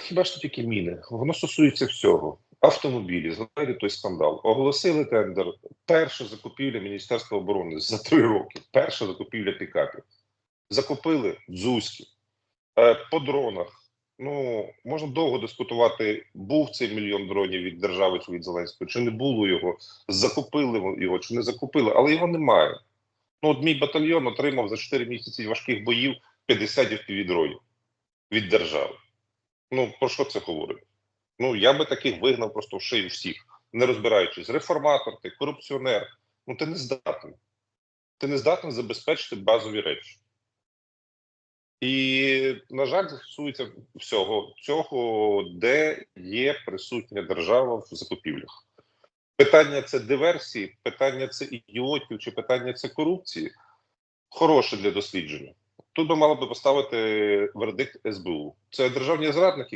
хіба ж тільки міни? Воно стосується всього. Автомобілі, згадайте той скандал. Оголосили тендер. Перша закупівля Міністерства оборони за три роки. Перша закупівля пікапів. Закупили дзузькі. Е, по дронах. Ну, можна довго дискутувати, був цей мільйон дронів від держави чи від Зеленського, чи не було його, закупили його, чи не закупили, але його немає. Ну, от мій батальйон отримав за 4 місяці важких боїв 50 FPV-дронів від держави. Ну, про що це говорить? Ну, я би таких вигнав просто в шию всіх, не розбираючись. Реформатор, ти корупціонер. Ну, ти не здатний. Ти не здатний забезпечити базові речі. І, на жаль, стосується всього цього, де є присутня держава в закупівлях. Питання це диверсії, питання це ідіотів, чи питання це корупції хороше для дослідження. Тут би мало би поставити вердикт СБУ. Це державні зрадники,